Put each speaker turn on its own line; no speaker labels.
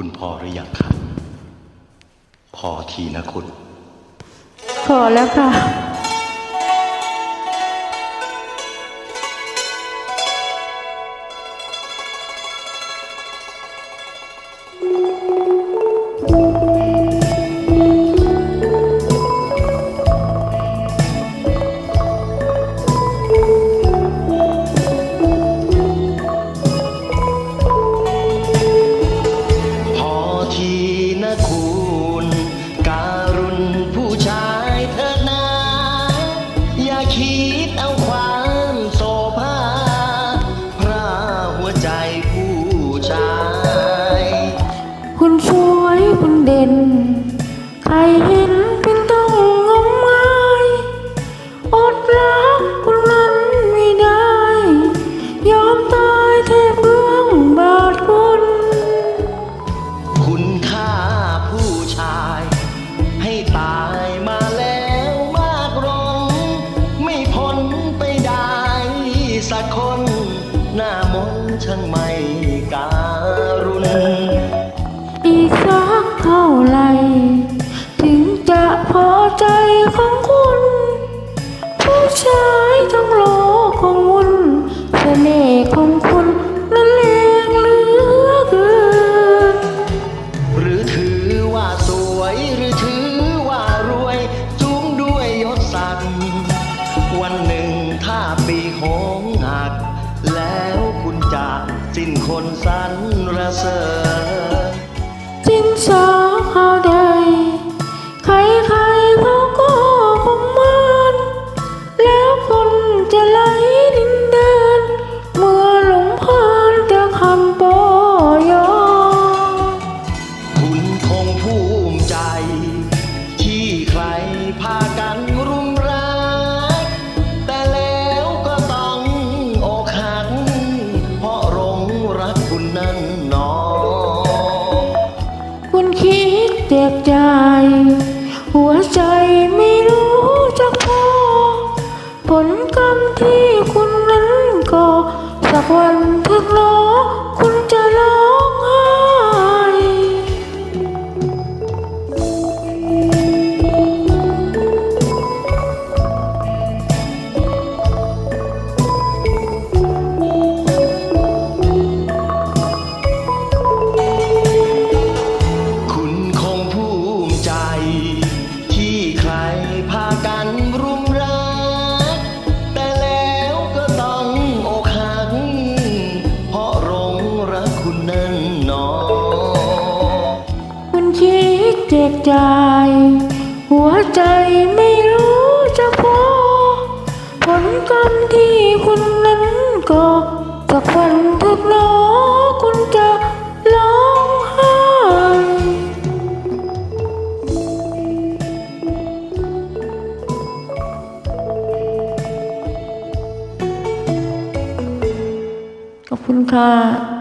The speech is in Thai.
คุณพอหรือยังครับ พอทีนะคุณ
พอแล้วค่ะ
ผู้ชายคุ
ณสวยคุณเด่น ใครเห็นเป็นต้องงมงายอดรักคุณนั้นไม่ได้ ยอมตายแทบเบื้องบาทคุณ
คุณค่าผู้ชาย ให้ตายมาแล้วมากรอง ไม่พ้นไปได้สักคน หน้ามนช่างไม่การุณ
สิ้นคน
สรรเสริญ
ใจ หั
ว
ใจไม่รู้จะพอ ผลกรรมที่คุณนั้นก็สักวันถึงรอ
นั้นหน
คุณคิดแจกจ่ายหัวใจไม่รู้จะพอ ผลกรรมที่คุณนั้นก็สักวันถึงรอคุณจะร้องไห้ขอบคุณค่ะ